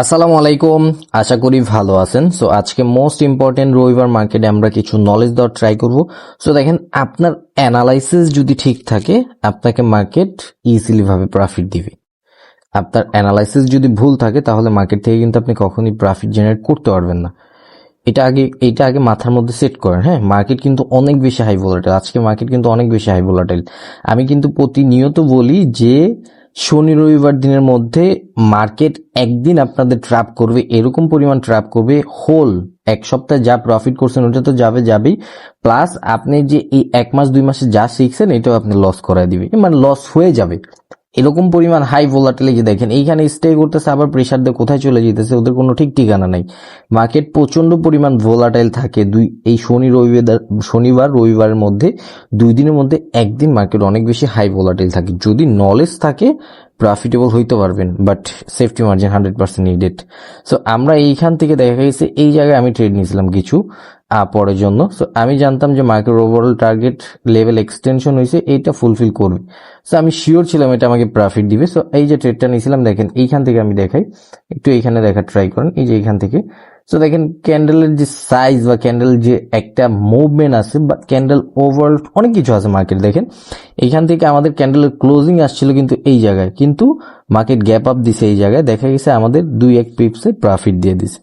আসসালামু আলাইকুম। আশা করি ভালো আছেন। সো আজকে মোস্ট ইম্পর্টেন্ট রবিবার মার্কেটে আমরা কিছু নলেজ দেওয়ার ট্রাই করব। সো দেখেন, আপনার অ্যানালাইসিস যদি ঠিক থাকে, আপনাকে মার্কেট ইজিলি ভাবে প্রফিট দিবে। আপনার অ্যানালাইসিস যদি ভুল থাকে, তাহলে মার্কেট থেকে কিন্তু আপনি কখনই প্রফিট জেনারেট করতে পারবেন না। এটা আগে এটা আগে মাথার মধ্যে সেট করেন হ্যাঁ? মার্কেট কিন্তু অনেক বেশি হাই ভোলাটাইল আজকে মার্কেট কিন্তু অনেক বেশি হাই ভোলাটাইল আমি কিন্তু প্রতিনিয়ত বলি যে শনি রবিবার দিনের মধ্যে মার্কেট একদিন আপনাদের ট্র্যাপ করবে, এরকম পরিমাণ ট্র্যাপ করবে হোল এক সপ্তাহে যা প্রফিট করছেন ওটা তো যাবে যাবেই প্লাস আপনি যে এই এক মাস, দুই মাসে যা শিখছেন, এটাও আপনি লস করায় দিবে। মানে লস হয়ে যাবে। এরকম পরিমাণ হাই ভোলাটিলি যে দেখেন? এইখানে স্টে করতেছে, আবার প্রেশার দিয়ে কোথায় চলে যেতেছে, ওদের কোনো ঠিক ঠিকানা নাই। মার্কেট প্রচণ্ড পরিমাণ ভোলাটাইল থাকে। দুই, এই শনি রবিবার, শনিবার, রবিবারের মধ্যে, দুই দিনের মধ্যে একদিন মার্কেট অনেক বেশি হাই ভোলাটাইল থাকে। যদি নলেজ থাকে প্রফিটেবল হইতে পারবেন but safety margin hundred percent needed so আমরা এইখান থেকে দেখা গেছে, এই জায়গায় আমি ট্রেড নিয়েছিলাম কিছু পরের জন্য। সো আমি জানতাম যে market overall target level extension হয়েছে এইটা ফুলফিল করবে। সো আমি শিওর ছিলাম এটা আমাকে প্রফিট দিবে। সো এই যে ট্রেডটা নিয়েছিলাম, দেখেন, এইখান থেকে আমি দেখাই, একটু এইখানে দেখা ট্রাই করেন। এই যে এইখান থেকে সো দেখেন ক্যান্ডেলের যে সাইজ বা ক্যান্ডেল যে একটা মুভমেন্ট আছে বা ক্যান্ডেল ওভারঅল অনেক কিছু আছে মার্কেট দেখেন। এখান থেকে আমাদের ক্যান্ডেলের ক্লোজিং আসছিল কিন্তু এই জায়গায়। কিন্তু মার্কেট গ্যাপ আপ দিছে এই জায়গায়। দেখা গেছে আমাদের দুই এক পিপসে প্রফিট দিয়ে দিছে।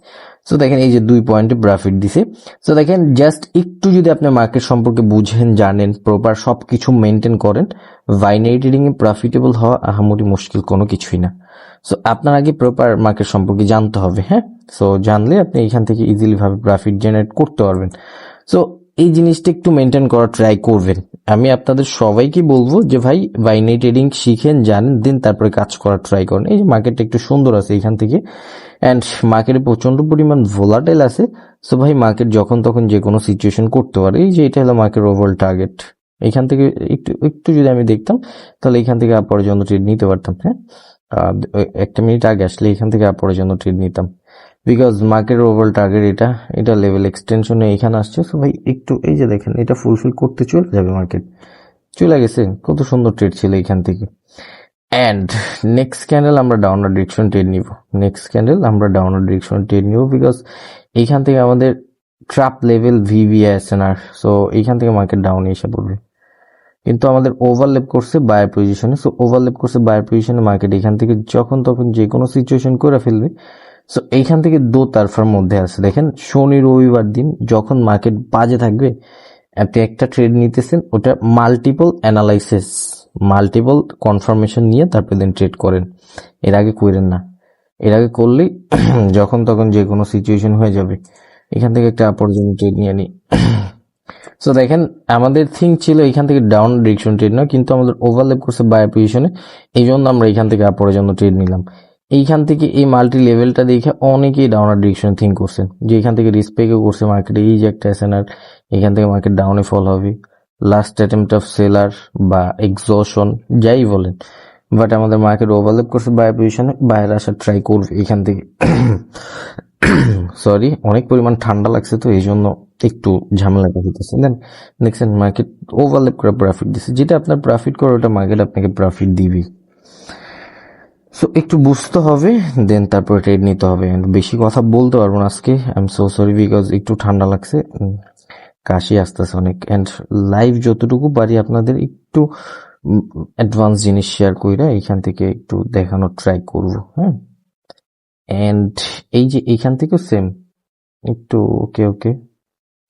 সো দেখেন এই যে দুই পয়েন্টে প্রফিট দিছে। সো দেখেন জাস্ট একটু যদি আপনি মার্কেট সম্পর্কে বুঝেন, জানেন প্রপার সব কিছু মেনটেন করেন বাইনারি এ প্রফিটেবল হওয়া আহামরি মুশকিল কোনো কিছুই না। সো আপনার আগে প্রপার মার্কেট সম্পর্কে জানতে হবে হ্যাঁ? সো জানলে আপনি এখান থেকে ইজিলিভাবে প্রফিট জেনারেট করতে পারবেন। সো এই জিনিসটা একটু মেনটেন করার ট্রাই করবেন। আমি আপনাদের সবাইকে বলব যে, ভাই বাইনারি ট্রেডিং শিখেন জানেন দিন তারপরে কাজ করার ট্রাই করেন। এই যে মার্কেটটা একটু সুন্দর আছে এখান থেকে। অ্যান্ড মার্কেটে প্রচণ্ড পরিমাণ ভোলাটাইল আছে। সো ভাই মার্কেট যখন তখন যে কোনো সিচুয়েশন করতে পারে। এই যে, এটা হলো মার্কেট ওভারঅল টার্গেট এখান থেকে একটু একটু যদি আমি দেখতাম, তাহলে এখান থেকে আপরের জন্য ট্রেড নিতে পারতাম হ্যাঁ? একটা মিনিট আগে আসলে এখান থেকে আপরের জন্য ট্রেড নিতাম। বিকজ মার্কেট ওভারঅল টার্গেট এটা এটা লেভেল এক্সটেনশনে এখানে আসছে। সো ভাই, একটু এই যে দেখেন, এটা ফুলফিল করতে চলে যাবে মার্কেট চলে গেছে, কত সুন্দর ট্রেড ছিল এখান থেকে। অ্যান্ড নেক্সট ক্যান্ডেল আমরা ডাউনার ডিরেকশন ট্রেড নিব। নেক্সট ক্যান্ডেল আমরা ডাউনার ডিরেকশন ট্রেড নিব বিকজ এইখান থেকে আমাদের ট্রাপ লেভেল ভিভিএসএনআর সো এইখান থেকে মার্কেট ডাউনে এসে পড়বে। কিন্তু আমাদের ওভারলেপ করছে বায়ার পজিশনে সো ওভারলেপ করছে বায়ার পজিশনে মার্কেট এখান থেকে যখন তখন যে কোনো সিচুয়েশন করে ফেলবে সো এইখান থেকে দো তারফার মধ্যে আছে। দেখেন, শনি, রবিবার দিন যখন মার্কেট বাজে থাকবে, আপনি একটা ট্রেড নিতেছেন, ওটা মাল্টিপল অ্যানালাইসিস মাল্টিপল কনফার্মেশন নিয়ে তারপর দিন ট্রেড করেন। এর আগে করেন না। এর আগে করলেই যখন তখন যে কোনো সিচুয়েশন হয়ে যাবে। এখান থেকে একটা অপরচুনিটি ট্রেড নিয়ে নিই সো দেখেন, আমাদের থিঙ্ক ছিল এখান থেকে ডাউন ডিরেকশন ট্রেড না কিন্তু আমাদের ওভারলেপ করছে বায়ার পজিশনে এই জন্য আমরা এখান থেকে আপরের জন্য ট্রেড নিলাম। এইখান থেকে এই মাল্টি লেভেলটা দেখে অনেকেই ডাউনার ডিরেকশন থিঙ্ক করছেন। যে এখান থেকে রিস্পেকও করছে মার্কেটে এই যে একটা এসএনআর এখান থেকে মার্কেট ডাউনে ফল হবে। লাস্ট অ্যাটেম্পট অফ সেলার বা এক্সশন যাই বলেন। বাট আমাদের মার্কেট ওভারলেপ করছে বায়ার পজিশনে বাইরে আসার ট্রাই করবে এখান থেকে। সরি অনেক পরিমাণ ঠান্ডা লাগছে তো এই জন্য একটু ঝামেলা হইতেছে দেন দেখছেন মার্কেট ওভারলেপ করে প্রফিট দিচ্ছে যেটা আপনার প্রফিট করে, ওটা মার্কেট আপনাকে প্রফিট দিবে সো একটু বুঝতে হবে দেন তারপরে ট্রেড নিতে হবে। বেশি কথা বলতে পারব না আজকে। I am so sorry because একটু ঠান্ডা লাগছে। কাশি আসতেছে অনেক। অ্যান্ড লাইভ যতটুকু পারি আপনাদের একটু অ্যাডভান্স জিনিস শেয়ার কইরা এখান থেকে একটু দেখানোর ট্রাই করব হ্যাঁ? অ্যান্ড এই যে এইখান থেকেও সেম একটু ওকে ওকে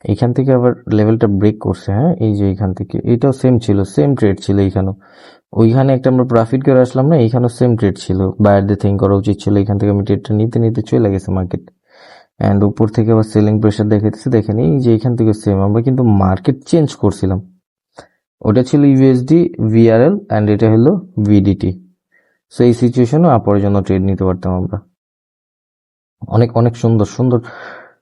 এইখান থেকে আবার লেভেলটা ব্রেক করছে হ্যাঁ? এই যে এইখান থেকে। এটাও সেম ছিল সেম ট্রেড ছিল এইখানেও ওইখানে একটা আমরা প্রফিট করে আসলাম না, এইখানেও সেম ট্রেড ছিল। বায়ারদের থিঙ্ক করা উচিত ছিল, এখান থেকে আমি ট্রেডটা নিতে নিতে চলে গেছে মার্কেট অ্যান্ড উপর থেকে আবার সেলিং প্রেশার দেখাতেছে দেখে নিই যে এখান থেকে সেম আমরা কিন্তু মার্কেট চেঞ্জ করছিলাম। ওটা ছিল ইউএসডি ভিআরএল অ্যান্ড এটা হলো ভিডিটি সো এই সিচুয়েশনও আপরের জন্য ট্রেড নিতে পারতাম আমরা। অনেক অনেক সুন্দর সুন্দর।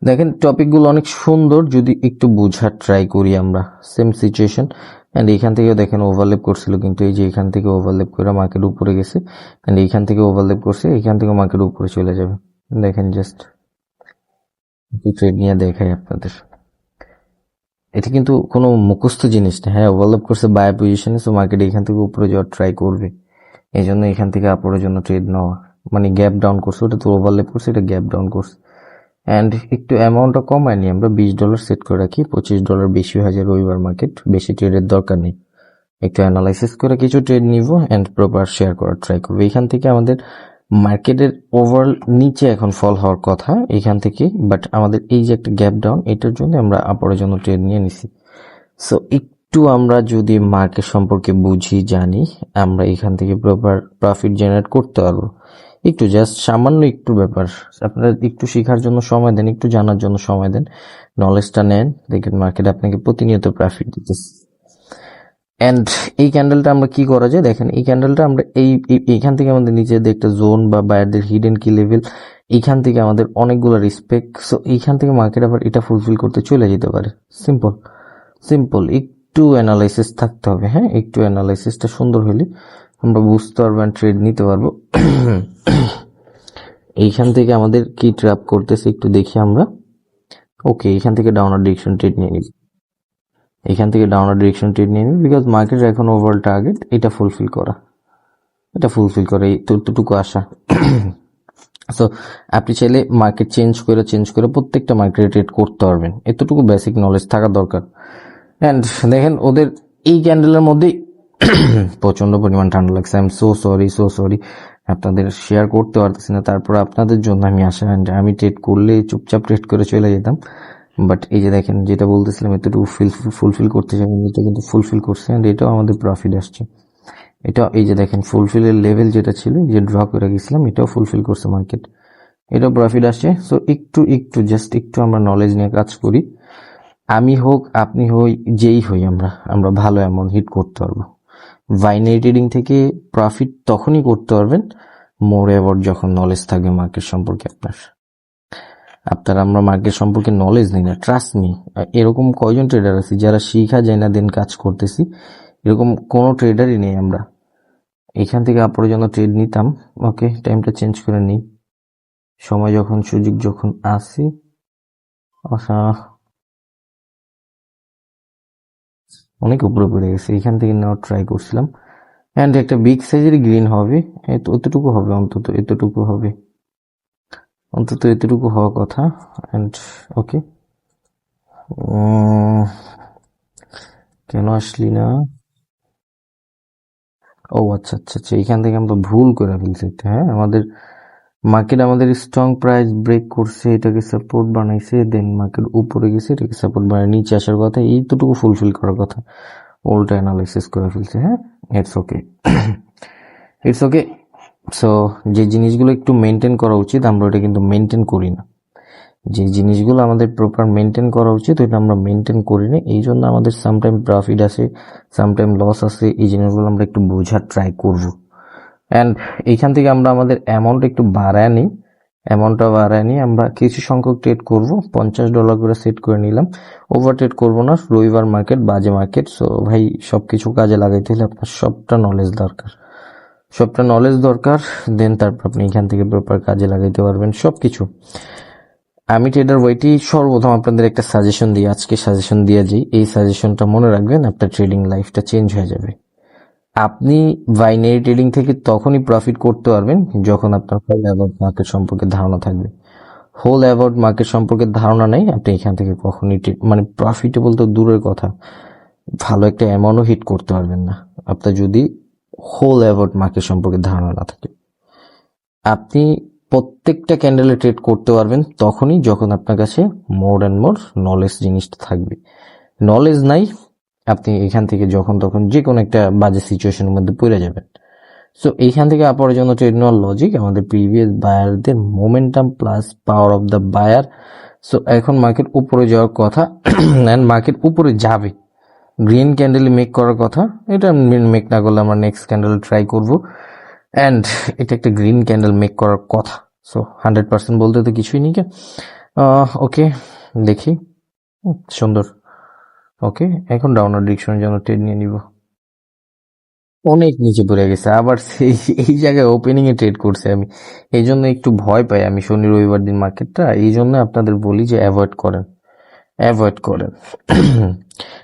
দেখেন টপিকগুলো অনেক সুন্দর, যদি একটু বোঝার ট্রাই করি আমরা সেম সিচুয়েশন অ্যান্ড এখান থেকেও দেখেন ওভারলেপ করছিল, কিন্তু এই যে এখান থেকে ওভারলেপ করে মার্কেট উপরে গেছে অ্যান্ড এইখান থেকে ওভারলেপ করছে, এখান থেকে মার্কেট উপরে চলে যাবে। দেখেন জাস্ট ট্রেড নিয়ে দেখাই আপনাদের। এটা কিন্তু কোনো মুখস্থ জিনিস না হ্যাঁ ওভারলেপ করছে বায়ার পজিশনে সো মার্কেট এখান থেকে উপরে যাওয়ার ট্রাই করবে। এই জন্য এখান থেকে আপরের জন্য ট্রেড নেওয়া। মানে গ্যাপ ডাউন করছে, ওটা তো ওভারলেপ করছে, এটা গ্যাপ ডাউন করছে। অ্যান্ড একটু অ্যামাউন্টটা কমায় নিই আমরা বিশ ডলার সেট করে রাখি, পঁচিশ ডলার বেশি হয়ে যায় রবিবার মার্কেট বেশি ট্রেডের দরকার নেই। একটু অ্যানালাইসিস করে কিছু ট্রেড নিব অ্যান্ড প্রপার শেয়ার করার ট্রাই করব। এখান থেকে আমাদের মার্কেটের ওভারঅল নিচে এখন ফল হওয়ার কথা, এখান থেকে বাট আমাদের এই যে একটা গ্যাপ ডাউন এটার জন্য আমরা আপরের জন্য ট্রেড নিয়ে নিছি। সো একটু আমরা যদি মার্কেট সম্পর্কে বুঝি, জানি, আমরা এখান থেকে প্রপার প্রফিট জেনারেট করতে পারব। একটু জাস্ট সামান্য একটু ব্যাপার। আপনারা একটু শেখার জন্য সময় দেন, একটু জানার জন্য সময় দেন। নলেজটা নেন, দেখেন মার্কেট আপনাকে প্রতিনিয়ত প্রফিট দিতেছে। অ্যান্ড এই ক্যান্ডেলটা আমরা কি করা যায়? দেখেন, এই ক্যান্ডেলটা আমরা এই, এই- এইখান থেকে আমাদের নিজেদের একটা জোন বা বায়ারদের হিডেন কি লেভেল এইখান থেকে আমাদের অনেকগুলো রেসপেক্ট সো এইখান থেকে মার্কেট আবার এটা ফুলফিল করতে চলে যেতে পারে। সিম্পল সিম্পল একটু অ্যানালাইসিস থাকতে হবে হ্যাঁ? একটু অ্যানালাইসিসটা সুন্দর হলে আমরা বুঝতে পারব ট্রেড নিতে পারব। এইখান থেকে আমাদের কি ট্র্যাপ করতেছে একটু দেখি আমরা। ওকে এখান থেকে ডাউনার ডিরেকশন ট্রেড নিয়ে নিই। এখান থেকে ডাউনার ডিরেকশন ট্রেড নিয়ে নিবি বিকজ মার্কেট এখন ওভারঅল টার্গেট এটা ফুলফিল করা। এটা ফুলফিল করে, এই এতটুকু আশা সো আপনি চাইলে মার্কেট চেঞ্জ করে চেঞ্জ করে প্রত্যেকটা মার্কেটে ট্রেড করতে পারবেন। এতটুকু বেসিক নলেজ থাকা দরকার। অ্যান্ড দেখেন, ওদের এই ক্যান্ডেলের মধ্যেই প্রচণ্ড পরিমাণ ঠান্ডা লাগছে। I am so sorry so sorry আপনাদের শেয়ার করতে পারতেছি না। তারপর আপনাদের জন্য আমি and আমি ট্রেড করলে চুপচাপ ট্রেড করে চলে যেতাম। বাট এই যে দেখেন, যেটা বলতেছিলাম, এতটুকু ফিল ফুলফিল করতে চাই এটা কিন্তু ফুলফিল করছে অ্যান্ড এটাও আমাদের প্রফিট আসছে। এটা এই যে দেখেন ফুলফিলের লেভেল যেটা ছিল যে ড্র করে গেছিলাম, এটাও ফুলফিল করছে মার্কেট এটাও প্রফিট আসছে। সো একটু একটু জাস্ট একটু আমরা নলেজ নিয়ে কাজ করি। আমি হোক, আপনি হই, যেই হই আমরা আমরা ভালো এমন হিট করতে পারব। বাইনারি ট্রেডিং থেকে প্রফিট তখনই করতে পারবেন মোর এবার যখন নলেজ থাকবে মার্কেট সম্পর্কে আপনার। আপনার আমরা মার্কেট সম্পর্কে নলেজ নিই না ট্রাস্ট নিই। এরকম কয়জন ট্রেডার আছি যারা শিখা যায় না দেন কাজ করতেছি। এরকম কোনো ট্রেডারই নেই আমরা। এখান থেকে আপনার জন্য ট্রেড নিতাম ওকে টাইমটা চেঞ্জ করে নিই। সময় যখন, সুযোগ যখন আসি আচ্ছা অনেক উপরে পড়ে গেছে, এখান থেকে নেওয়ার ট্রাই করছিলাম। অ্যান্ড একটা বিগ সাইজের গ্রিন হবে, এত, এতটুকু হবে, অন্তত এতটুকু হবে। অন্তত এতটুকু হওয়ার কথা অ্যান্ড ওকে কেন আসলি না? ও আচ্ছা আচ্ছা আচ্ছা এখান থেকে আমরা ভুল করে ফেলছি হ্যাঁ আমাদের মার্কেট আমাদের স্ট্রং প্রাইস ব্রেক করছে, এটাকে সাপোর্ট বানাইছে দেন মার্কেট উপরে গেছে, এটাকে সাপোর্ট বানায়। নিচে আসার কথা এইটুকু ফুলফিল করার কথা। উল্টা অ্যানালাইসিস করে ফেলছে হ্যাঁ? It's okay it's okay so যে জিনিসগুলো একটু মেনটেন করা উচিত, আমরা ওটা কিন্তু মেনটেন করি না। যে জিনিসগুলো আমাদের প্রপার মেনটেন করা উচিত ওটা আমরা মেনটেন করি না। এই জন্য আমাদের সামটাইম প্রফিট আসে সামটাইম লস আসে, এই জিনিসগুলো আমরা একটু বোঝার ট্রাই করব। অ্যান্ড এইখান থেকে আমরা আমাদের অ্যামাউন্ট একটু বাড়ায় নিই। অ্যামাউন্টটা বাড়ায় নিয়ে আমরা কিছু সংখ্যক ট্রেড করব। পঞ্চাশ ডলার করে সেট করে নিলাম। ওভার ট্রেড করব না, রবিবার মার্কেট বাজে মার্কেট সো ভাই সব কিছু কাজে লাগাইতে হলে আপনার সবটা নলেজ দরকার। সবটা নলেজ দরকার দেন তারপর আপনি এখান থেকে প্রপার কাজে লাগাইতে পারবেন সব কিছু আমি ট্রেডার ওয়াইটি সর্বপ্রথম আপনাদের একটা সাজেশন দিই। আজকে সাজেশন দিয়ে যাই এই সাজেশনটা মনে রাখবেন, আপনার ট্রেডিং লাইফটা চেঞ্জ হয়ে যাবে। আপনি বাইনারি ট্রেডিং থেকে তখনই প্রফিট করতে পারবেন যখন আপনার হোল অ্যাবাউট মার্কেট সম্পর্কে ধারণা থাকবে। হোল অ্যাবাউট মার্কেট সম্পর্কে ধারণা নেই, আপনি এখান থেকে কখনই মানে প্রফিটেবল তো দূরের কথা, ভালো একটা অ্যামাউন্টও হিট করতে পারবেন না। আপনার যদি হোল অ্যাবাউট মার্কেট সম্পর্কে ধারণা না থাকে। আপনি প্রত্যেকটা ক্যান্ডেলে ট্রেড করতে পারবেন তখনই যখন আপনার কাছে মোর অ্যান্ড মোর নলেজ জিনিসটা থাকবে। নলেজ নাই আপনি এখান থেকে যখন তখন যে কোনো একটা বাজে সিচুয়েশনের মধ্যে পড়ে যাবেন। সো এইখান থেকে আপনার জন্য ট্রেড লজিক আমাদের previous বায়ারদের momentum plus power of the buyer so এখন মার্কেট উপরে যাওয়ার কথা অ্যান্ড মার্কেট উপরে যাবে। গ্রিন ক্যান্ডেল মেক করার কথা, এটা মেক না করলে আমরা নেক্সট ক্যান্ডেল ট্রাই করব। অ্যান্ড এটা একটা গ্রিন ক্যান্ডেল মেক করার কথা। সো হান্ড্রেড পার্সেন্ট বলতে তো কিছুই নেই। ওকে দেখি। সুন্দর। ওকে, এখন ডাউনার ডিরেকশনের জন্য ট্রেড নিয়ে নিব। অনেক নিচে পড়ে গেছে, আবার সেই, এই জায়গায় ওপেনিং এ ট্রেড করছে আমি। এই জন্য একটু ভয় পাই আমি শনি, রবিবার দিন মার্কেটটা এই জন্য আপনাদের বলি যে অ্যাভয়েড করেন। অ্যাভয়েড করেন।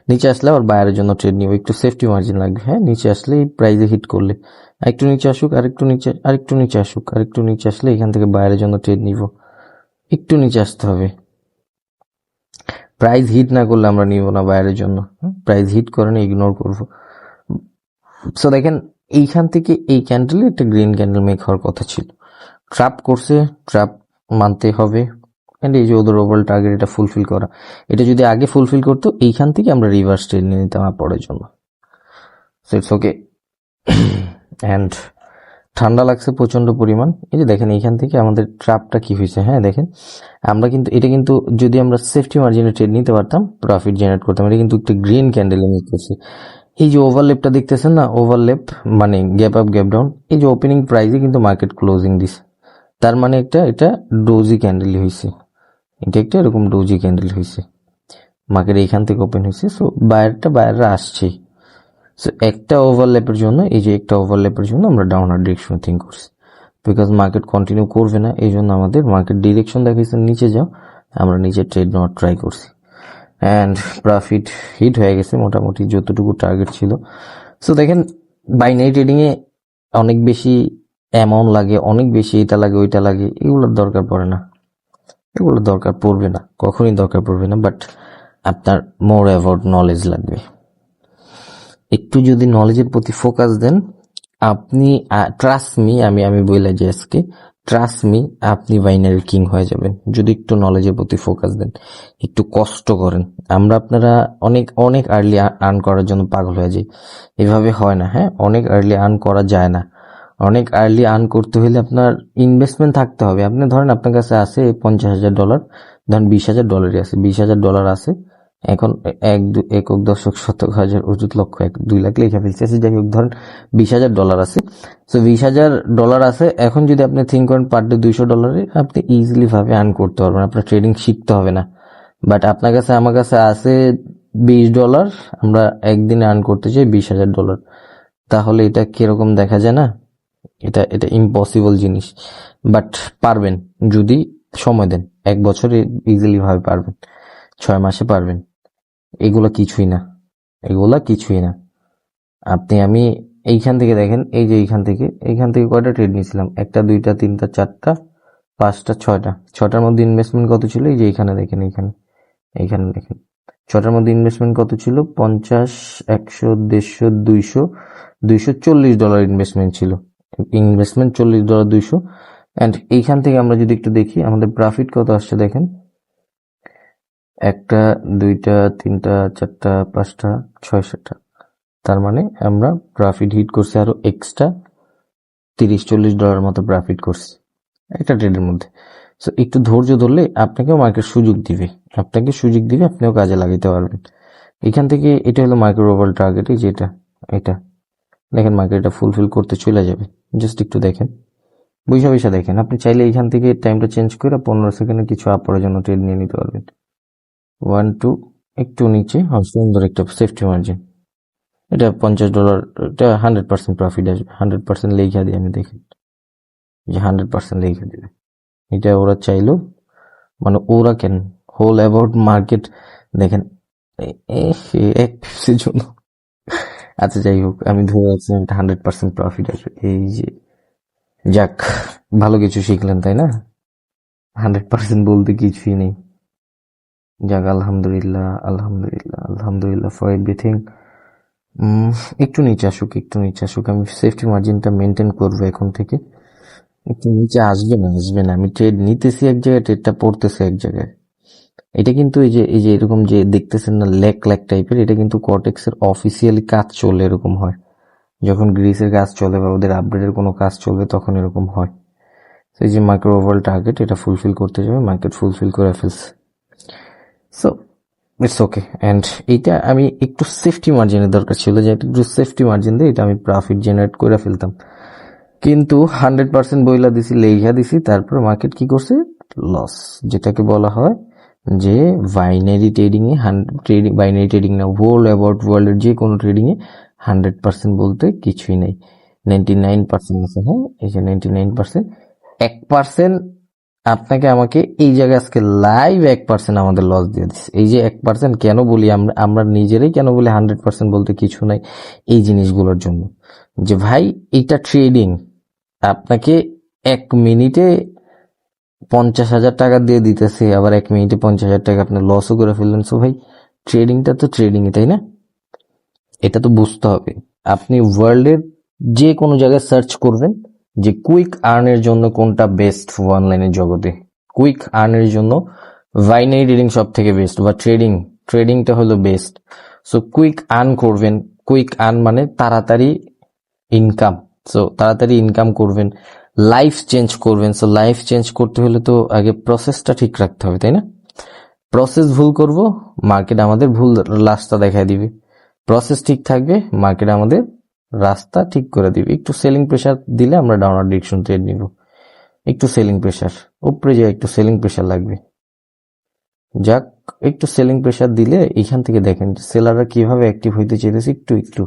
নিচে আসলে আবার বাইরের জন্য ট্রেড নিব, একটু সেফটি মার্জিন লাগবে হ্যাঁ? নিচে আসলে এই প্রাইজে হিট করলে। আরেকটু নিচে আসুক, আরেকটু নিচে আরেকটু নিচে আসুক, আরেকটু নিচে আসলে এখান থেকে বাইরের জন্য ট্রেড নিব। একটু নিচে আসতে হবে। প্রাইস হিট না করলে আমরা নিব না বাইরের জন্য। প্রাইস হিট করেন ইগনোর করব। সো দেখেন, এইখান থেকে এই ক্যান্ডেলে একটা গ্রিন ক্যান্ডেল মেক হওয়ার কথা ছিল। ট্র্যাপ করছে ট্র্যাপ মানতে হবে। অ্যান্ড এই যে ওদের ওভারঅল টার্গেট এটা ফুলফিল করা। এটা যদি আগে ফুলফিল করতো, এইখান থেকে আমরা রিভার্স ট্রেড নিয়ে নিতাম পরের জন্য। সো ইটস ওকে অ্যান্ড ঠান্ডা লাগছে প্রচণ্ড পরিমাণ। এই যে দেখেন, এইখান থেকে আমাদের ট্রাপটা কি হয়েছে হ্যাঁ দেখেন। আমরা কিন্তু, এটা কিন্তু যদি আমরা সেফটি মার্জিনে ট্রেড নিতে পারতাম প্রফিট জেনারেট করতাম, এটা কিন্তু একটা গ্রিন ক্যান্ডেল করছে এই যে ওভারলেপটা দেখতেছেন না? ওভারলেপ মানে গ্যাপ আপ গ্যাপ ডাউন এই যে ওপেনিং প্রাইসে কিন্তু মার্কেট ক্লোজিং দিছে। তার মানে একটা, এটা ডোজি ক্যান্ডেল হয়েছে। এটা একটা এরকম ডোজি ক্যান্ডেল হয়েছে। মার্কেট এইখান থেকে ওপেন হয়েছে সো বায়ারটা বায়াররা আসছেই। সো একটা ওভারল্যাপের জন্য, এই যে একটা ওভারল্যাপের জন্য আমরা ডাউনার ডিরেকশন থিঙ্ক করছি। বিকজ মার্কেট কন্টিনিউ করবে না, এই জন্য আমাদের মার্কেট ডিরেকশন দেখাইছে, নিচে যাও, আমরা নিচে ট্রেড নেওয়ার ট্রাই করছি। অ্যান্ড প্রফিট হিট হয়ে গেছে, মোটামুটি যতটুকু টার্গেট ছিল। সো দেখেন বাইনারি ট্রেডিংয়ে অনেক বেশি অ্যামাউন্ট লাগে, অনেক বেশি এটা লাগে, ওইটা লাগে, এগুলোর দরকার পড়ে না। এগুলোর দরকার পড়বে না, কখনই দরকার পড়বে না বাট আপনার মোর অ্যাবাউট নলেজ লাগবে। একটু যদি নলেজের প্রতি ফোকাস দেন, আপনি ট্রাস্ট মি আমি আমি বলে যে আজকে ট্রাস্ট মি আপনি বাইনারি কিং হয়ে যাবেন। যদি একটু নলেজের প্রতি ফোকাস দেন, একটু কষ্ট করেন। আমরা আপনারা অনেক অনেক আর্লি আর্ন করার জন্য পাগল হয়ে যাই। এভাবে হয় না হ্যাঁ? অনেক আর্লি আর্ন করা যায় না। অনেক আর্লি আর্ন করতে হলে আপনার ইনভেস্টমেন্ট থাকতে হবে। আপনি ধরেন আপনার কাছে আছে পঞ্চাশ হাজার ডলার ধরেন বিশ হাজার ডলারই আছে, বিশ হাজার ডলার আছে। এখন এক একক দশক শতক হাজার অযুত লক্ষ এক দুই লাখ লেখা ফেলছে। যাই হোক, ধরেন বিশ হাজার ডলার আছে। তো বিশ হাজার ডলার আছে। এখন যদি আপনি থিঙ্ক করেন পার ডে দুইশো ডলারে আপনি ইজিলি ভাবে আর্ন করতে পারবেন। আপনার ট্রেডিং শিখতে হবে না। বাট আপনার কাছে, আমার কাছে আছে বিশ ডলার আমরা একদিনে আর্ন করতে চাই বিশ হাজার ডলার তাহলে এটা কীরকম দেখা যায় না? এটা এটা ইম্পসিবল জিনিস। বাট পারবেন, যদি সময় দেন। এক বছরে ইজিলি ভাবে পারবেন। ছয় মাসে পারবেন। এগুলা কিছুই না। এগুলা কিছুই না। আপনি, আমি এইখান থেকে দেখেন, এই যে এইখান থেকে এইখান থেকে কয়টা ট্রেড নিয়েছিলাম? একটা, দুইটা, তিনটা, চারটা, পাঁচটা, ছয়টা। ছটার মধ্যে ইনভেস্টমেন্ট কত ছিল? এই যে এইখানে দেখেন, এইখানে এইখানে দেখেন। ছটার মধ্যে ইনভেস্টমেন্ট কত ছিল? পঞ্চাশ, একশো, দেড়শো, দুইশো দুইশো চল্লিশ ডলার ইনভেস্টমেন্ট ছিল। ইনভেস্টমেন্ট চল্লিশ ডলার দুইশো। অ্যান্ড এইখান থেকে আমরা যদি একটু দেখি, আমাদের প্রফিট কত আসছে দেখেন? একটা, দুইটা, তিনটা, চারটা, পাঁচটা ছয় সাতটা তার মানে আমরা প্রফিট হিট করছি আরও এক্সট্রা তিরিশ চল্লিশ ডলার মতো প্রফিট করছি একটা ট্রেডের মধ্যে। সো একটু ধৈর্য ধরলে আপনাকেও মার্কেট সুযোগ দিবে। আপনাকে সুযোগ দিবে আপনিও কাজে লাগাইতে পারবেন। এখান থেকে এটা হলো মার্কেট ওভার টার্গেট এই যেটা এটা দেখেন মার্কেট এটা ফুলফিল করতে চলে যাবে। জাস্ট একটু দেখেন। বৈশা বৈশা দেখেন। আপনি চাইলে এখান থেকে টাইমটা চেঞ্জ করে পনেরো সেকেন্ডে কিছু আপরের জন্য ট্রেড নিয়ে নিতে পারবেন। ওয়ান টু একটু নিচে হ্যাঁ, সুন্দর একটা সেফটি মার্জিন এটা পঞ্চাশ ডলার এটা হান্ড্রেড পার্সেন্ট প্রফিট আসবে হান্ড্রেড পার্সেন্ট লেখা দিই আমি দেখি। যে হান্ড্রেড পার্সেন্ট লেখা দিবে এটা ওরা চাইলো মানে ওরা কেন? হোল অ্যাবাউট মার্কেট দেখেন এক পিসের জন্য। আচ্ছা যাই হোক আমি ধরে আছি এটা হান্ড্রেড পার্সেন্ট প্রফিট আসবে। এই যে যাক ভালো কিছু শিখলেন তাই না? হান্ড্রেড পার্সেন্ট বলতে কিছুই নেই। যাক, আলহামদুলিল্লাহ আলহামদুলিল্লাহ আলহামদুলিল্লাহ ফর এভরিথিং একটু নিচে আসুক, একটু নিচে আসুক। আমি সেফটি মার্জিনটা মেনটেন করব এখন থেকে। একটু নিচে আসবে না আসবে না। আমি ট্রেড নিতেছি এক জায়গায় ট্রেডটা পড়তেছে এক জায়গায়। এটা কিন্তু এই যে এই যে এরকম যে দেখতেছেন না, ল্যাক ল্যাক টাইপের এটা কিন্তু কটেক্স এর অফিসিয়ালি কাজ চলে এরকম হয়। যখন গ্রিসের কাজ চলে বা ওদের আপডেটের কোনো কাজ চলবে তখন এরকম হয়। এই যে মাইক্রো ওভারঅল টার্গেট এটা ফুলফিল করতে যাবে। মার্কেট ফুলফিল করে ফেলছে। সো ইটস ওকে অ্যান্ড এইটা আমি একটু সেফটি মার্জিনের দরকার ছিল, যে একটু সেফটি মার্জিন দিয়ে এটা আমি প্রফিট জেনারেট করে ফেলতাম। কিন্তু হান্ড্রেড পার্সেন্ট বইলা দিছি লেখা দিছি, তারপর মার্কেট কি করছে? লস যেটাকে বলা হয় যে বাইনারি ট্রেডিংয়ে ট্রেডিং বাইনারি ট্রেডিং না ওয়ার্ল্ড অ্যাবাউট ওয়ার্ল্ডের যে কোনো ট্রেডিংয়ে হান্ড্রেড পার্সেন্ট বলতে কিছুই নেই। নাইনটি নাইন পার্সেন্ট আছে হ্যাঁ? এই যে নাইনটি নাইন পার্সেন্ট এক পার্সেন্ট আপনাকে আমাকে এই জায়গায় আজকে লাইভ এক পার্সেন্ট আমাদের লস দিয়ে দিচ্ছে এই যে এক পার্সেন্ট কেন বলি? আমরা আমরা নিজেরাই কেন বলি হান্ড্রেড পার্সেন্ট বলতে কিছু নাই এই জিনিসগুলোর জন্য। যে ভাই এটা ট্রেডিং আপনাকে এক মিনিটে পঞ্চাশ হাজার টাকা দিয়ে দিতেছে, আবার এক মিনিটে পঞ্চাশ হাজার টাকা আপনি লসও করে ফেললেন। সো ভাই ট্রেডিংটা তো ট্রেডিং তাই না? এটা তো বুঝতে হবে। আপনি ওয়ার্ল্ডের যে কোনো জায়গায় সার্চ করবেন যে কুইক আর্নের জন্য কোনটা বেস্ট অনলাইনের জগতে? কুইক আর্নের জন্য বাইনারি ট্রেডিং সব থেকে বেস্ট বা ট্রেডিং, ট্রেডিংটা হলো বেস্ট। সো কুইক আর্ন করবেন, কুইক আর্ন মানে তাড়াতাড়ি ইনকাম। সো তাড়াতাড়ি ইনকাম করবেন, লাইফ চেঞ্জ করবেন। সো লাইফ চেঞ্জ করতে হলে তো আগে প্রসেসটা ঠিক রাখতে হবে, তাই না? প্রসেস ভুল করব, মার্কেট আমাদের ভুল রাস্তা দেখায় দিবে। প্রসেস ঠিক থাকবে, মার্কেট আমাদের রাস্তা ঠিক করে দিবে। একটু সেলিং প্রেশার দিলে আমরা ডাউনার ডিরেকশন ট্রেড নিব। একটু সেলিং প্রেশার উপরে যায় একটু সেলিং প্রেশার লাগবে। যাক, একটু সেলিং প্রেশার দিলে এখান থেকে দেখেন সেলাররা কীভাবে অ্যাক্টিভ হইতে চাইতেছে একটু একটু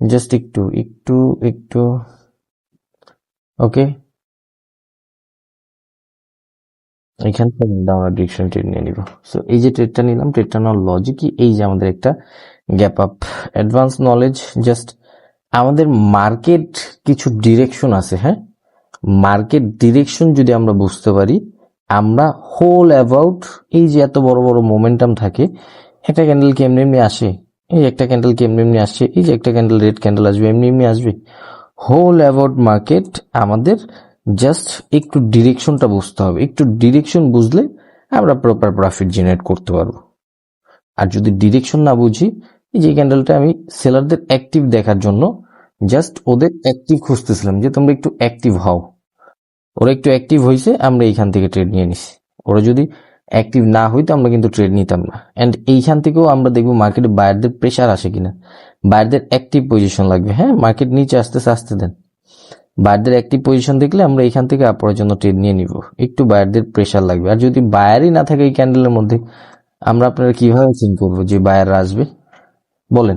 জাস্ট একটু একটু একটু ওকে এখান থেকে আমরা ডিরেকশন ট্রেড নিয়ে নিব। সো এই যে ট্রেডটা নিলাম ট্রেডটা নেওয়ার লজিক এই যে আমাদের একটা gap up advance knowledge just আমাদের মার্কেট কিছু ডিরেকশন আছে হ্যাঁ? মার্কেট ডিরেকশন যদি আমরা বুঝতে পারি, আমরা হোল অ্যাবাউট এই যে এত বড় বড় মোমেন্টাম থাকে, একটা ক্যান্ডেল কি এমনি এমনি আসে? এই একটা ক্যান্ডেল কি এমনি এমনি আসছে? এই যে একটা ক্যান্ডেল রেড ক্যান্ডেল আসবে, এমনি এমনি আসবে। হোল অ্যাবাউট মার্কেট আমাদের জাস্ট একটু ডিরেকশনটা বুঝতে হবে। একটু ডিরেকশন বুঝলে আমরা প্রপার প্রফিট জেনারেট করতে পারব। আর যদি ডিরেকশন না বুঝি এই যে ক্যান্ডেলটা আমি সেলারদের অ্যাক্টিভ দেখার জন্য জাস্ট ওদের অ্যাক্টিভ খুঁজতেছিলাম যে তোমরা একটু অ্যাক্টিভ হও। ওরা একটু অ্যাক্টিভ হয়েছে আমরা এইখান থেকে ট্রেড নিয়ে নিছি। ওরা যদি অ্যাক্টিভ না হইতো, আমরা কিন্তু ট্রেড নিতাম না। অ্যান্ড এইখান থেকেও আমরা দেখব মার্কেটে বায়ারদের প্রেশার আসে কিনা। বায়ারদের অ্যাক্টিভ পজিশন লাগবে। হ্যাঁ মার্কেট নিচে আসতে আসতে দেন। বায়ারদের অ্যাক্টিভ পজিশন দেখলে আমরা এখান থেকে আপরের জন্য ট্রেড নিয়ে নিব। একটু বায়ারদের প্রেশার লাগবে। আর যদি বায়ারই না থাকে এই ক্যান্ডেলের মধ্যে, আমরা আপনারা কীভাবে চিন করব যে বায়াররা আসবে? বলেন,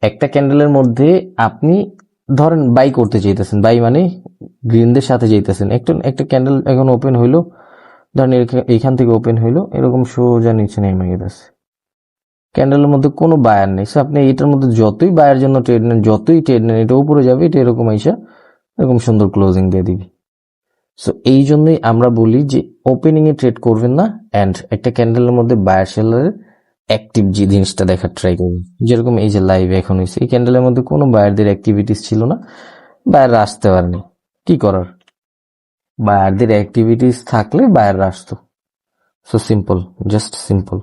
একটা ক্যান্ডেলের মধ্যে আপনি ধরেন বাই করতে চাইতেছেন, বাই মানে গ্রিনদের সাথে যাইতেছেন। একটা একটা ক্যান্ডেল এখন ওপেন হইল, ধরেন এখা- এইখান থেকে ওপেন হইল, এরকম সোজা নিচে নেমে গেছে ক্যান্ডেলের মধ্যে কোনো বায়ার নেই। সো আপনি এটার মধ্যে যতই বায়ার জন্য ট্রেড নেন, যতই ট্রেড নেন, এটা উপরে যাবে, এটা এরকম আইসা এরকম সুন্দর ক্লোজিং দিয়ে দিবি। সো এই জন্যই আমরা বলি যে ওপেনিংয়ে ট্রেড করবেন না অ্যান্ড একটা ক্যান্ডেলের মধ্যে বায়ার সেলারের অ্যাক্টিভ যে জিনিসটা দেখার ট্রাই করবেন যেরকম এই যে লাইভ এখন হয়েছে এই ক্যান্ডেলের মধ্যে কোনো বায়ারদের অ্যাক্টিভিটিস ছিল না। বায়াররা আসতে পারেনি। কি করার? বায়ারদের অ্যাক্টিভিটিস থাকলে বায়াররা আসতো। সো সিম্পল জাস্ট সিম্পল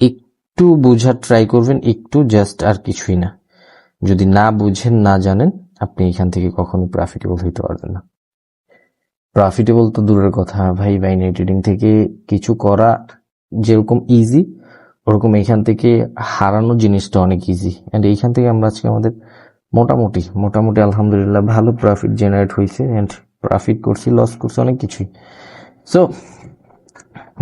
একটু বোঝার ট্রাই করবেন, একটু জাস্ট আর কিছুই না। যদি না বুঝেন, না জানেন, আপনি এখান থেকে কখনো প্রফিটেবল হইতে পারবেন না। প্রফিটেবল তো দূরের কথা, ভাই, বাইনারি ট্রেডিং থেকে কিছু করা যেরকম ইজি ওরকম এখান থেকে হারানো জিনিসটা অনেক ইজি অ্যান্ড এইখান থেকে আমরা আজকে আমাদের মোটামুটি মোটামুটি আলহামদুলিল্লাহ ভালো প্রফিট জেনারেট হয়েছে অ্যান্ড প্রফিট করছি লস করছি, অনেক কিছুই। সো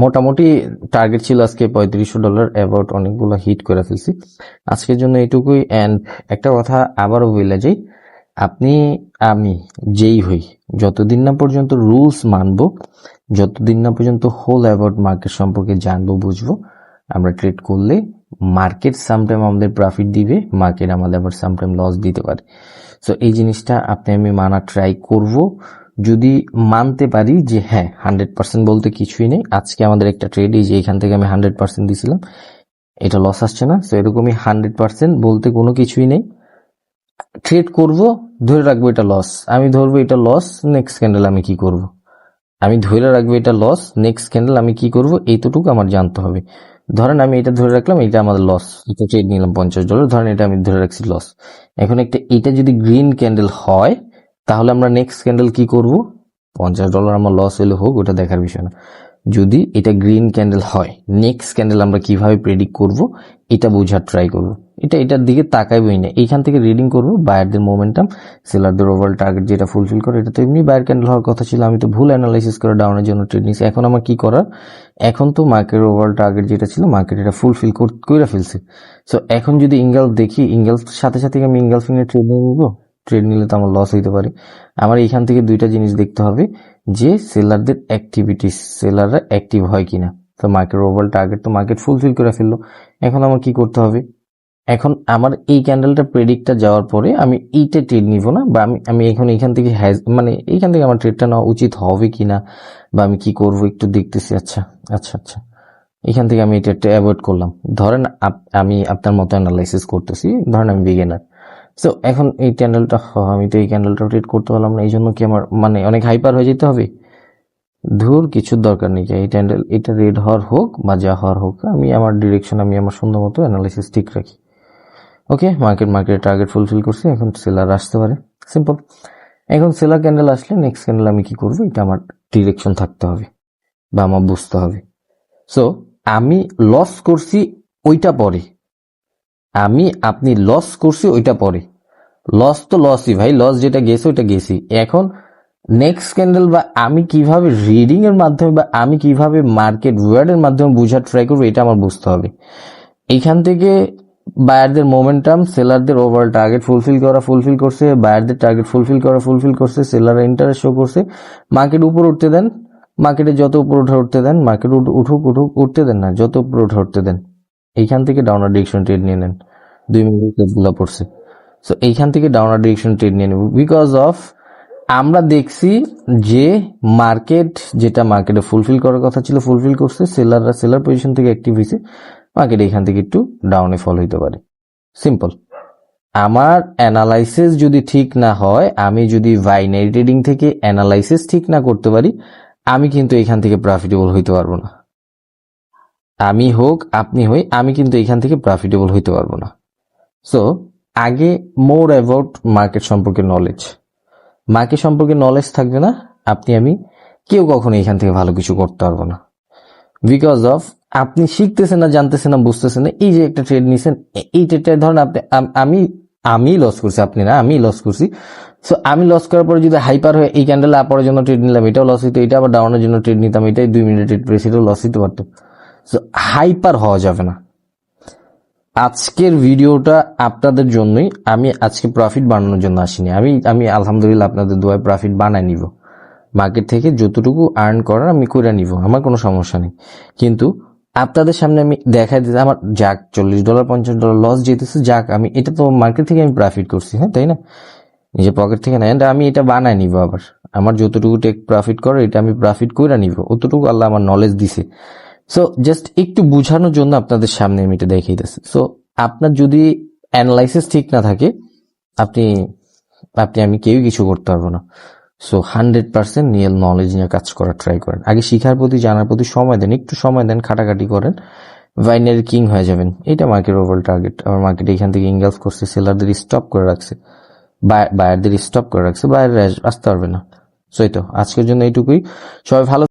মোটামুটি টার্গেট ছিল আজকে পঁয়ত্রিশশো ডলার অ্যাবাউট অনেকগুলো হিট করে ফেলছি। আজকের জন্য এটুকুই অ্যান্ড একটা কথা আবারও বলে যাই, আপনি, আমি যেই হই, যতদিন না পর্যন্ত রুলস মানবো, যতদিন না পর্যন্ত হোল অ্যাবাউট মার্কেট সম্পর্কে জানব, বুঝব আমরা ট্রেড করলে মার্কেট সামটাইম আমাদের প্রফিট দিবে মার্কেট আমাদের আবার সামটাইম লস দিতে পারে। সো এই জিনিসটা আপনি আমি মানা ট্রাই করব। যদি মানতে পারি যে হ্যাঁ হান্ড্রেড পার্সেন্ট বলতে কিছুই নেই, আজকে আমাদের একটা ট্রেড এই যে এখান থেকে আমি হান্ড্রেড পার্সেন্ট দিয়েছিলাম এটা লস আসছে না। সো এরকমই হান্ড্রেড পার্সেন্ট বলতে কোনো কিছুই নেই। ট্রেড করব, ধরে রাখব এটা লস আমি ধরবো এটা লস নেক্সট ক্যান্ডেল আমি কি করব? আমি ধরে রাখব এটা লস নেক্সট ক্যান্ডেল আমি কি করব? এইটুকু আমার জানতে হবে। ধরেন আমি এটা ধরে রাখলাম, এটা আমাদের লস এটা ট্রেড নিলাম পঞ্চাশ ডলার ধরেন এটা আমি ধরে রাখছি লস এখন একটা, এটা যদি গ্রিন ক্যান্ডেল হয়, তাহলে আমরা নেক্সট ক্যান্ডেল কি করব? পঞ্চাশ ডলার আমার লস হলে হোক, ওটা দেখার বিষয় না। যদি এটা গ্রিন ক্যান্ডেল হয় নেক্সট ক্যান্ডেল আমরা কীভাবে প্রেডিক্ট করব, এটা বোঝার ট্রাই করব। এটা, এটার দিকে তাকাইবই না। এইখান থেকে রিডিং করব বায়ারদের মোমেন্টাম সেলারদের ওভারঅল টার্গেট যেটা ফুলফিল করে, এটা তো এমনি বায়ার ক্যান্ডেল হওয়ার কথা ছিল, আমি তো ভুল অ্যানালাইসিস করে ডাউনের জন্য ট্রেড নিয়েছি। এখন আমার কি করার? এখন তো মার্কেট ওভারঅল টার্গেট যেটা ছিল মার্কেট এটা ফুলফিল করে ফেলছে। সো এখন যদি ইঙ্গালফ দেখি ইঙ্গালফ সাথে সাথে আমি ইঙ্গালফিং এর ট্রেড নিয়ে নিবো? ট্রেড নিলে তো আমার লস হইতে পারে। আমার এইখান থেকে দুইটা জিনিস দেখতে হবে। যে সেলারদের অ্যাক্টিভিটিস সেলাররা অ্যাক্টিভ হয় কিনা। তো মার্কেট ওভারঅল টার্গেট তো মার্কেট ফুলফিল করে ফেলল। এখন আমার কি করতে হবে? এখন আমার এই ক্যান্ডেলটা প্রেডিক্টটা যাওয়ার পরে আমি এইটা ট্রেড নিব না, বা আমি আমি এখন এখান থেকে হ্যাজ মানে এইখান থেকে আমার ট্রেডটা নেওয়া উচিত হবে কি না বা আমি কি করব একটু দেখতেছি। আচ্ছা আচ্ছা আচ্ছা। এখান থেকে আমি এটা অ্যাভয়েড করলাম। ধরেন আমি আপনার মতো অ্যানালাইসিস করতেছি। ধরেন আমি বিগিনার সো এখন এই ক্যান্ডেলটা আমি তো এই ক্যান্ডেলটা ট্রেড করতে পারলাম না এই জন্য কি আমার মানে অনেক হাইপার হয়ে যেতে হবে? ধুর কিছুর দরকার নেই, এই ক্যান্ডেল এটা রেড হওয়ার হোক বা যা হওয়ার হোক, আমি আমার ডিরেকশন আমি আমার সুন্দর মতো অ্যানালিসিস ঠিক রাখি। Okay market market target fulfil করছি, এখন সেলার আসতে পারে। সিম্পল এখন সেলার ক্যান্ডেল আসলে নেক্সট ক্যান্ডেল আমি কি করব? এটা আমার ডিরেকশন থাকতে হবে বা আমার বুঝতে হবে। সো আমি লস করছি ওইটা পরে। আমি আপনি লস করছি, ওইটা পরে। লস তো লসই ভাই লস যেটা গেছে, ওইটা গেছি। এখন নেক্সট ক্যান্ডেল বা আমি কীভাবে রিডিং এর মাধ্যমে বা আমি কীভাবে মার্কেট ওয়ার্ডের মাধ্যমে বোঝার ট্রাই করব, এটা আমার বুঝতে হবে। এইখান থেকে বায়ারদের মোমেন্টাম সেলারদের ওভারঅল টার্গেট ফুলফিল করা ফুলফিল করছে বায়ারদের টার্গেট ফুলফিল করা ফুলফিল করছে সেলাররা ইন্টারেস্ট শো করছে। মার্কেট উপর উঠতে দেন মার্কেটে যত উপর উঠে, উঠতে দেন মার্কেট উঠুক উঠুক, উঠতে দেন না, যত উপর উঠে, উঠতে দেন। এইখান থেকে ডাউনার ডিরেকশন ট্রেড নিয়ে নেন। দুই মিনিটগুলা পড়ছে। সো এইখান থেকে ডাউনার ডিরেকশন ট্রেড নিয়ে নেব। বিকজ অফ আমরা দেখছি যে মার্কেট যেটা মার্কেটে ফুলফিল করার কথা ছিল ফুলফিল করছে সেলাররা সেলার পজিশন থেকে অ্যাক্টিভ হয়েছে মার্কেট এখান থেকে একটু ডাউনে ফল হইতে পারে। সিম্পল আমার অ্যানালাইসিস যদি ঠিক না হয়, আমি যদি বাইনারি ট্রেডিং থেকে অ্যানালাইসিস ঠিক না করতে পারি, আমি কিন্তু এখান থেকে প্রফিটেবল হইতে পারব না। আমি হোক, আপনি হই, আমি কিন্তু এখান থেকে প্রফিটেবল হইতে পারব না। সো আগে মোর অ্যাবাউট মার্কেট সম্পর্কে নলেজ মার্কেট সম্পর্কে নলেজ থাকবে না, আপনি, আমি কেউ কখনো এখান থেকে ভালো কিছু করতে পারব না। বিকজ অফ আপনি শিখতেছেন না, জানতেছেন না, বুঝতেছেন না, এই যে একটা ট্রেড নিছেন এই ট্রেডটা ধরেন আপনি, আমি আমি লস করছি, আপনি না, আমি লস করছি। সো আমি লস করার পরে যদি হাইপার হয়ে এই ক্যান্ডেল আপরের জন্য ট্রেড নিলাম, এটাও লস হইতো, এটা আবার ডাউনের জন্য ট্রেড নিতাম, এটাই দুই মিনিট ট্রেড প্রেস এটাও লস হইতে পারতো। হাইপার হওয়া যাবে না। আজকের ভিডিওটা আপনাদের জন্যই। আমি আজকে প্রফিট বানানোর জন্য আসিনি। আমি আমি আলহামদুলিল্লাহ আপনাদের দোয়ায় প্রফিট বানায় নিব। মার্কেট থেকে যতটুকু আর্ন করার আমি করে নিব। আমার কোনো সমস্যা নেই। কিন্তু আপনাদের সামনে আমি দেখাই দিতে আমার যাক, চল্লিশ ডলার পঞ্চাশ ডলার লস যেতেছে, যাক, আমি এটা তো মার্কেট থেকে আমি প্রফিট করছি হ্যাঁ তাই না? নিজের পকেট থেকে না আমি এটা বানায় নিব আবার। আমার যতটুকু টেক প্রফিট করে, এটা আমি প্রফিট করে নিব। অতটুকু আল্লাহ আমার নলেজ দিছে। সো জাস্ট একটু বোঝানোর জন্য আপনাদের সামনে আমি এটা দেখিয়ে দিচ্ছি সো আপনার যদি অ্যানালাইসিস ঠিক না থাকে, আপনি আপনি, আমি কেউই কিছু করতে পারব না। সো হান্ড্রেড পার্সেন্ট নিয়ে নলেজ নিয়ে কাজ করার ট্রাই করেন। আগে শিখার প্রতি, জানার প্রতি সময় দেন, একটু সময় দেন, খাটাখাটি করেন ভাইনারি কিং হয়ে যাবেন। এটা মার্কেট ওভার টার্গেট আমার মার্কেট এখান থেকে ইঙ্গালস করছে সেলারদের স্টপ করে রাখছে। বায়ারদের স্টপ করে রাখছে বাইরে আসতে পারবে না। সো এই তো, আজকের জন্য এইটুকুই। সবাই ভালো